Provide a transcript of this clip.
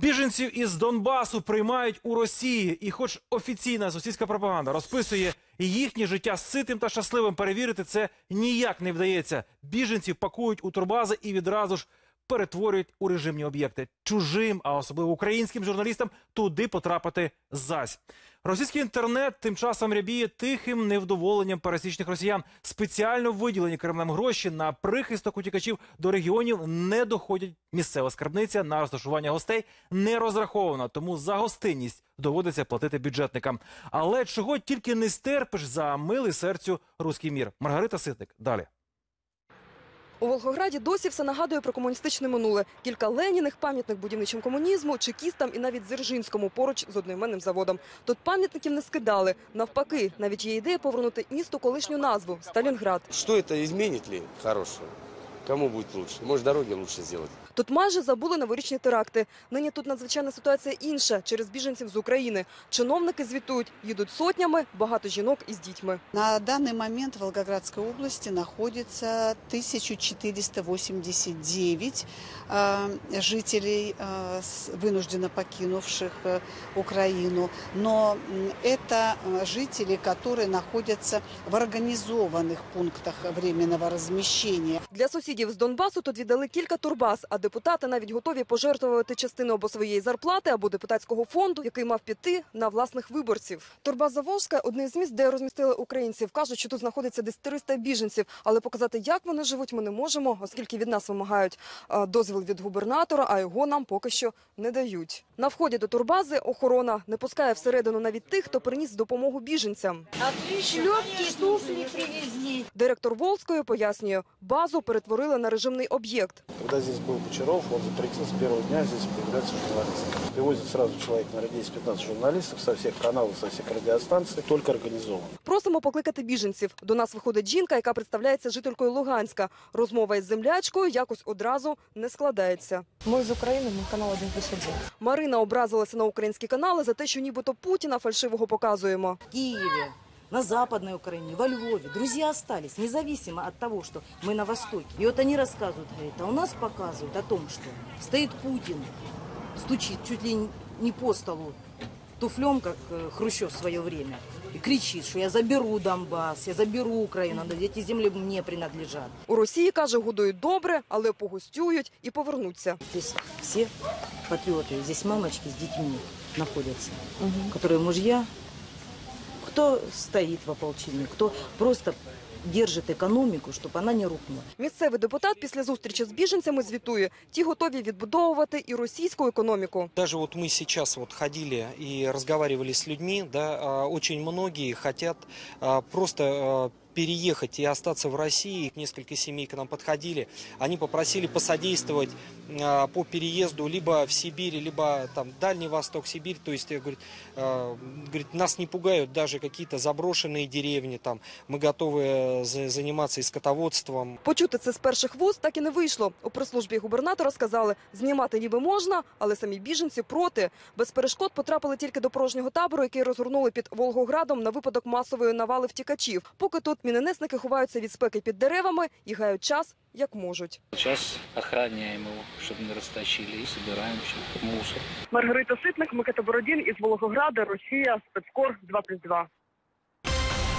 Біженців із Донбасу приймають у Росії, і хоч офіційна сусідська пропаганда розписує їхнє життя ситим та щасливим, перевірити це ніяк не вдається. Біженців пакують у турбази і відразу ж перетворюють у режимні об'єкти. Чужим, а особливо українським журналістам туди потрапити зась. Російський інтернет тим часом рябіє тихим невдоволенням пересічних росіян. Спеціально виділені Кремлем гроші на прихисток утікачів до регіонів не доходять. Місцева скарбниця на розташування гостей не розрахована, тому за гостинність доводиться платити бюджетникам. Але чого тільки не стерпиш за милий серцю руський мір. Маргарита Ситник. Далі. У Волгограді досі все нагадує про комуністичне минуле. Кілька Леніних, пам'ятник будівничим комунізму, чекістам і навіть Дзержинському поруч з одноіменним заводом. Тут пам'ятників не скидали. Навпаки, навіть є ідея повернути місту колишню назву – Сталінград. Що це змінить ли хорошего? Кому будет лучше? Может, дороги лучше сделать? Тут майже забули новорічні теракти. Нині тут надзвичайна ситуація інша через біженців з України. Чиновники звітують, їдуть сотнями, багато жінок із дітьми. На данный момент в Волгоградской области находится 1489 э, жителей, э, с- вынужденно покинувших э, Украину. Но м, это э, жители, которые находятся в организованных пунктах временного размещения. Для сусідів з Донбасу тут віддали кілька турбаз, а депутати навіть готові пожертвувати частину або своєї зарплати, або депутатського фонду, який мав піти на власних виборців. Турбаза Волжська – одне з міст, де розмістили українців. Кажуть, що тут знаходиться десь 300 біженців, але показати, як вони живуть, ми не можемо, оскільки від нас вимагають дозвіл від губернатора, а його нам поки що не дають. На вході до турбази охорона не пускає всередину навіть тих, хто приніс допомогу біженцям. Шлепки, туфли привезли. Директор Волзької пояснює, базу перетворили на режимний об'єкт. Когда здесь был Кучеров, он запретил с первого дня здесь появляться журналисты. Привозят сразу человек на 10-15 журналистов со всех каналов, со всех радиостанций, только организованно. Просимо покликати біженців. До нас виходить жінка, яка представляється жителькою Луганська. Розмова із землячкою якось одразу не складається. Мы из Украины, мы канал 1 плюс 1. Марина образилася на українські канали за те, що нібито Путіна фальшивого показуємо. в Киеве, на Западной Украине, во Львове. Друзья остались, независимо от того, что мы на Востоке. И вот они рассказывают, говорят, а у нас показывают о том, что стоит Путин, стучит чуть ли не по столу туфлем, как э, Хрущев в свое время, и кричит, что я заберу Донбасс, я заберу Украину, да эти земли мне принадлежат. У Росії каже, годують добре, але погостюють і повернуться. Здесь все патриоты, здесь мамочки с детьми находятся, которые мужья, кто стоит в ополчении, кто просто держит экономику, чтобы она не рухнула. Місцевий депутат після зустрічі з біженцями звітує, ті готові відбудовувати і російську економіку. Даже вот мы сейчас вот ходили и разговаривали с людьми, да, а, очень многие хотят а, просто а, переехать и остаться в России. Несколько семей к нам подходили, они попросили посодействовать а, по переезду либо в Сибирь, либо там Дальний Восток, Сибирь. То есть, э, говорит, а, говорит, нас не пугают даже какие-то заброшенные деревни, там мы готовы э, за- заниматься и скотоводством, Почути це з перших вуст так і не вийшло. У прес-службі губернатора сказали, знімати ніби можна, але самі біженці проти. Без перешкод потрапили тільки до порожнього табору, який розгорнули під Волгоградом на випадок масової навали втікачів. Поки тут міненесники ховаються від спеки під деревами і гають час, як можуть. Час охороняємо, щоб не розтащили, і збираємо мусор. Маргарита Ситник, Микита Бородін із Волгограда, Росія, спецкор 2+,2.